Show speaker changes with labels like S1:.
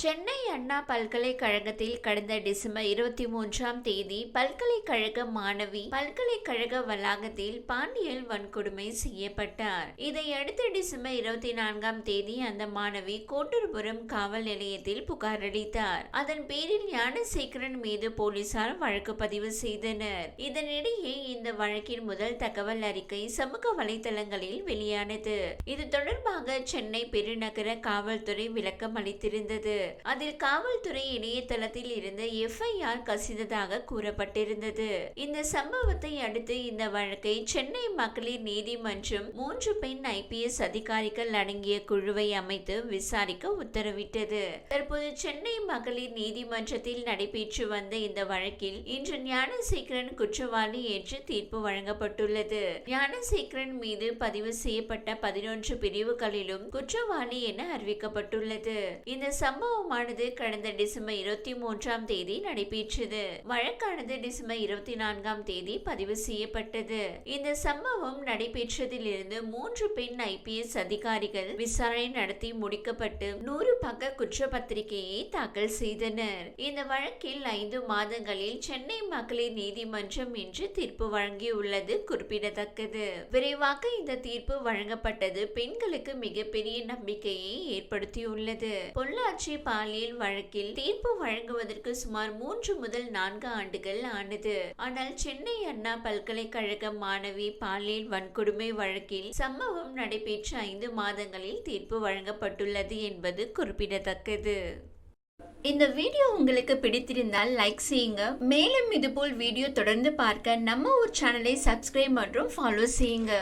S1: சென்னை அண்ணா பல்கலைக்கழகத்தில் கடந்த டிசம்பர் இருபத்தி மூன்றாம் தேதி பல்கலைக்கழக மாணவி பல்கலைக்கழக வளாகத்தில் பாண்டியல் வன்கொடுமை செய்யப்பட்டார். இதையடுத்து டிசம்பர் இருபத்தி நான்காம் தேதி அந்த மாணவி கோட்டூர்புரம் காவல் நிலையத்தில் புகார் அளித்தார். அதன் பேரில் ஞானசேகரன் மீது போலீசார் வழக்கு பதிவு செய்தனர். இதனிடையே இந்த வழக்கின் முதல் தகவல் அறிக்கை சமூக வலைதளங்களில் வெளியானது. இது தொடர்பாக சென்னை பெருநகர காவல்துறை விளக்கம் அளித்திருந்தது. அதில் காவல்துறை இணையதளத்தில் இருந்து எஃப்ஐஆர் கசிந்ததாக கூறப்பட்டிருந்தது. இந்த சம்பவத்தை அடுத்து இந்த வழக்கை சென்னை மகளிர் நீதிமன்றம் மூன்று பெண் ஐபிஎஸ் அதிகாரிகள் அடங்கிய குழுவை அமைத்து விசாரிக்க உத்தரவிட்டது. தற்போது சென்னை மகளிர் நீதிமன்றத்தில் நடைபெற்று வந்த இந்த வழக்கில் இன்று ஞானசேகரன் குற்றவாளி என்று தீர்ப்பு வழங்கப்பட்டுள்ளது. ஞானசேகரன் மீது பதிவு செய்யப்பட்ட பதினொன்று பிரிவுகளிலும் குற்றவாளி என அறிவிக்கப்பட்டுள்ளது. இந்த சம்பவம் சம்பவமானது கடந்த டிசம்பர் இருபத்தி மூன்றாம் தேதி நடைபெற்றது. வழக்கானது டிசம்பர் இருபத்தி நான்காம் தேதி பதிவு செய்யப்பட்டது. இந்த சம்பவம் நடைபெற்றதிலிருந்து மூன்று பெண் ஐபிஎஸ் அதிகாரிகள் விசாரணை நடத்தி முடிக்கப்பட்டு நூறு பக்க குற்றப்பத்திரிகையை தாக்கல் செய்தனர். இந்த வழக்கில் ஐந்து மாதங்களில் சென்னை மகளிர் நீதிமன்றம் இன்று தீர்ப்பு வழங்கியுள்ளது குறிப்பிடத்தக்கது. விரைவாக இந்த தீர்ப்பு வழங்கப்பட்டது பெண்களுக்கு மிகப்பெரிய நம்பிக்கையை ஏற்படுத்தியுள்ளது. பொள்ளாச்சி பாலியல் வழக்கில் தீர்ப்பு வழங்குவதற்கு சுமார் மூன்று முதல் நான்கு ஆண்டுகள் ஆனது. ஆனால் சென்னை அண்ணா பல்கலைக்கழக மாணவி பாலியல் வன்கொடுமை வழக்கில் சம்பவம் நடைபெற்ற ஐந்து மாதங்களில் தீர்ப்பு வழங்கப்பட்டுள்ளது என்பது குறிப்பிடத்தக்கது. இந்த வீடியோ உங்களுக்கு பிடித்திருந்தால் லைக் செய்யுங்க. மேலும் இதுபோல் வீடியோ தொடர்ந்து பார்க்க நம்ம ஒரு சேனலை சப்ஸ்கிரைப் மற்றும் ஃபாலோ செய்யுங்க.